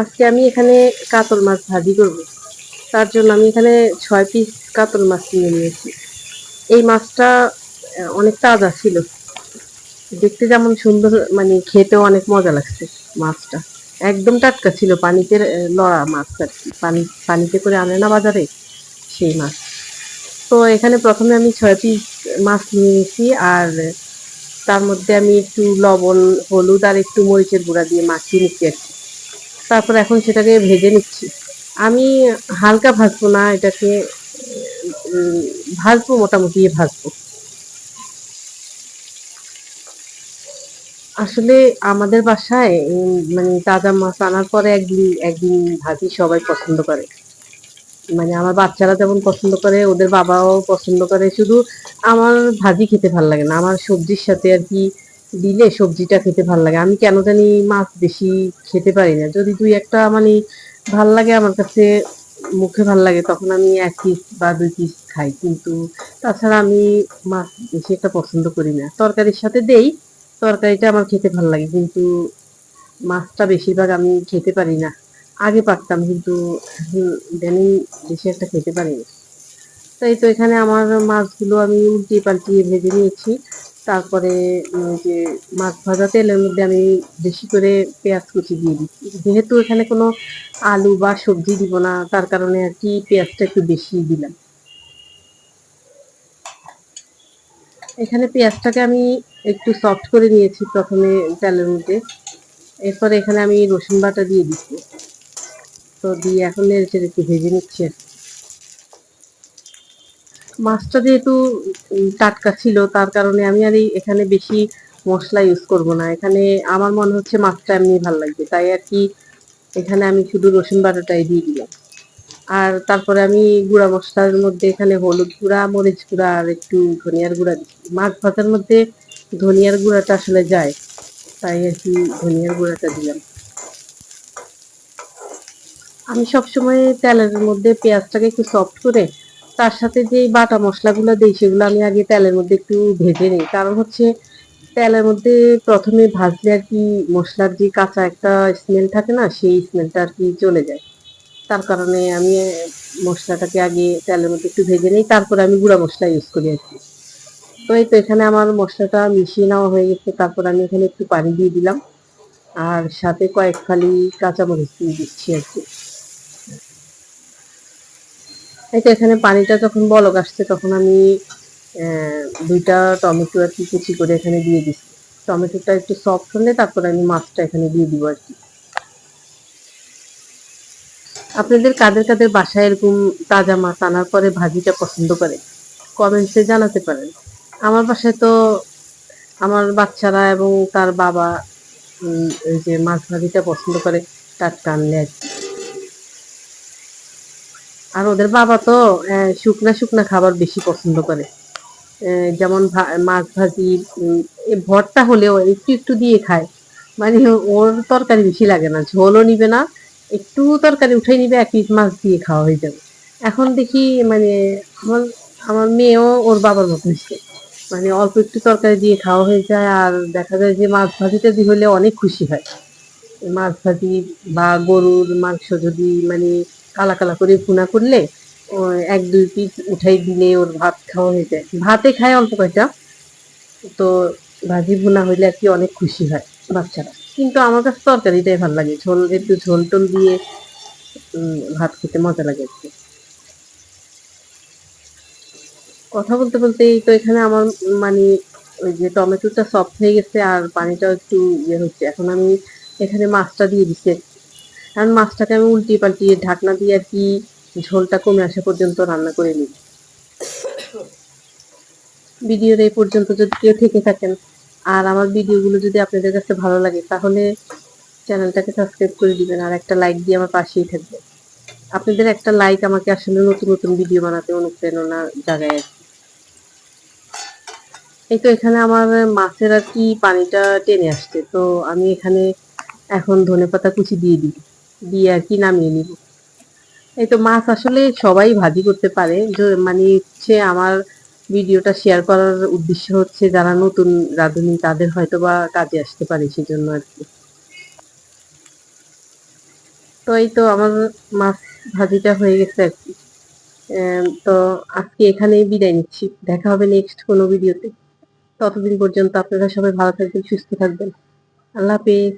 আজকে আমি এখানে কাতল মাছ ভাজি করব। তার জন্য আমি এখানে ছয় পিস কাতল মাছ কিনে নিয়েছি। এই মাছটা অনেক তাজা ছিল। দেখতে যেমন সুন্দর মানে খেতেও অনেক মজা লাগছে মাছটা। একদম টাটকা ছিল, পানিতে লড়া মাছ আর কি। পানি, পানিতে করে আনে না বাজারে সেই মাছ। তো এখানে প্রথমে আমি ছয় পিস মাছ নিয়ে নিয়েছি আর তার মধ্যে আমি একটু লবণ, হলুদ আর একটু মরিচের গুঁড়া দিয়ে মাখিয়ে নিচ্ছি আর কি। তারপর এখন সেটাকে ভেজে নিচ্ছি। আমি হালকা ভাজবো না, এটাকে ভাজবো, মোটামুটি ভাজবো। আসলে আমাদের বাসায় মানে তাজা মাছ আনার পরে একদিন একদিন ভাজি সবাই পছন্দ করে। মানে আমার বাচ্চারা যেমন পছন্দ করে, ওদের বাবাও পছন্দ করে। শুধু আমার ভাজি খেতে ভালো লাগে না, আমার সবজির সাথে আর কি দিলে সবজিটা খেতে ভালো লাগে। আমি কেন জানি মাছ বেশি খেতে পারি না। যদি দুই একটা মানে ভালো লাগে আমার কাছে, মুখে ভালো লাগে, তখন আমি এক পিস বা দুই পিস খাই। কিন্তু তাছাড়া আমি মাছ বেশি একটা পছন্দ করি না। তরকারির সাথে দেই, তরকারিটা আমার খেতে ভালো লাগে। কিন্তু মাছটা বেশিরভাগ আমি খেতে পারি না। আগে পারতাম, কিন্তু ইদানিং বেশি একটা খেতে পারি না। তাই তো এখানে আমার মাছগুলো আমি উল্টিয়ে পাল্টিয়ে ভেজে নিয়েছি। তারপরে যে মাছ ভাজা তেলের মধ্যে আমি বেশি করে পেঁয়াজ কুচি দিয়ে দিচ্ছি। যেহেতু এখানে কোনো আলু বা সবজি দিব না, তার কারণে আর কি পেঁয়াজটা একটু বেশি দিলাম। এখানে পেঁয়াজটাকে আমি একটু সফট করে নিয়েছি প্রথমে তেলের মধ্যে। এরপর এখানে আমি রসুন বাটা দিয়ে দিচ্ছি। তো দিয়ে এখন নেড়েচেড়ে একটু ভেজে নিচ্ছি আর। মাছটা যেহেতু টাটকা ছিল, তার কারণে আমি আর এই- এখানে বেশি মশলা ইউজ করব না। এখানে আমার মনে হচ্ছে মাছটা এমনি ভালো লাগবে। তাই আর কি এখানে আমি শুধু রসুন বাটাটাই দিয়ে দিলাম। আর তারপরে আমি গুঁড়া মশলার মধ্যে এখানে হলুদ গুঁড়া, মরিচ গুঁড়া আর একটু ধনিয়ার গুঁড়া দিচ্ছি। মাছ ভাজার মধ্যে ধনিয়ার গুঁড়াটা আসলে যায়। তাই আর কি ধনিয়ার গুঁড়াটা দিলাম। আমি সবসময় তেলের মধ্যে পেঁয়াজটাকে একটু সফট করে তার সাথে যে বাটা মশলাগুলো দিই, সেগুলো আমি আগে তেলের মধ্যে একটু ভেজে নিই। কারণ হচ্ছে তেলের মধ্যে প্রথমে ভাজলে আর কি মশলার যে কাঁচা একটা স্মেল থাকে না, সেই স্মেলটা আর কি চলে যায়। তার কারণে আমি মশলাটাকে আগে তেলের মধ্যে একটু ভেজে নিই, তারপরে আমি গুঁড়া মশলা ইউজ করি আর কি। তো এই তো এখানে আমার মশলাটা মিশিয়ে নেওয়া হয়ে গেছে, তারপর আমি এখানে একটু পানি দিয়ে দিলাম। আর সাথে কয়েক ফালি কাঁচামরিচ দিয়ে দিচ্ছি আর কি। এই তো এখানে পানিটা যখন বলক আসছে, তখন আমি দুইটা টমেটো আর কি কুচি করে এখানে দিয়ে দিচ্ছি টমেটোটা একটু সফট হলে তারপর আমি মাছটা এখানে দিয়ে দিব আর কি। আপনাদের কাদের কাদের বাসায় এরকম তাজা মাছ আনার পরে ভাজিটা পছন্দ করে? কমেন্টসে জানাতে পারেন। আমার বাসায় তো আমার বাচ্চারা এবং তার বাবা এই যে মাছ ভাজিটা পছন্দ করে টাটকা আনলে আর কি। আর ওদের বাবা তো শুকনা শুকনা খাবার বেশি পছন্দ করে। যেমন মাছ ভাজি ভর্তা হলেও একটু একটু দিয়ে খায়। মানে ওর তরকারি বেশি লাগে না, ঝোলও নিবে না, একটু তরকারি উঠে নিবে, এক পিস মাছ দিয়ে খাওয়া হয়ে যাবে। এখন দেখি মানে আমার আমার মেয়েও ওর বাবার মতো হয়েছে। মানে অল্প একটু তরকারি দিয়ে খাওয়া হয়ে যায়, আর দেখা যায় যে মাছ ভাজিটা দিয়ে হলে অনেক খুশি হয়। মাছ ভাজি বা গরুর মাংস যদি মানে কালা কালা করে ভুনা করলে এক, দুই পিস উঠাই দিলে ওর ভাত খাওয়া হয়ে যায়। ভাতে খায় অল্প কয়টা। তো ভাজি ভুনা হইলে আর কি অনেক খুশি হয় বাচ্চারা। কিন্তু আমার কাছে তরকারিটাই ভালো লাগে। ঝোল, একটু ঝোল টোল দিয়ে ভাত খেতে মজা লাগে আর কি কথা বলতে বলতে এই তো এখানে আমার মানে ওই যে টমেটোটা সফট হয়ে গেছে আর পানিটাও একটু ইয়ে হচ্ছে। এখন আমি এখানে মাছটা দিয়ে দিচ্ছি। কারণ মাছটাকে আমি উল্টিয়ে পাল্টিয়ে ঢাকনা দিয়ে আর কি ঝোলটা কমে আসা পর্যন্ত রান্না করে নিই। ভিডিওর এই পর্যন্ত যদি কেউ থেকে থাকেন আর আমার ভিডিওগুলো যদি আপনাদের কাছে ভালো লাগে তাহলে চ্যানেলটাকে সাবস্ক্রাইব করে দিবেন আর একটা লাইক দিয়ে আমার পাশেই থাকবে। আপনাদের একটা লাইক আমাকে আসলে নতুন নতুন ভিডিও বানাতে অনুপ্রেরণা জাগায় আর কি। এই তো এখানে আমার মাছের আর কি পানিটা টেনে আসছে, তো আমি এখানে এখন ধনেপাতা কুচি দিয়ে দিই। দিয়ে আর কি নামিয়ে নিব। এই তো মাছ আসলে সবাই ভাজি করতে পারে। মানে হচ্ছে আমার ভিডিওটা শেয়ার করার উদ্দেশ্য হচ্ছে যারা নতুন রাঁধুনি, তাদের হয়তো বা কাজে আসতে পারে সেজন্য আর কি। তো এই তো আমার মাছ ভাজিটা হয়ে গেছে আর কি। তো আজকে এখানেই বিদায় নিচ্ছি। দেখা হবে নেক্সট কোনো ভিডিওতে। ততদিন পর্যন্ত আপনারা সবাই ভালো থাকবেন, সুস্থ থাকবেন। আল্লাহ হাফেজ।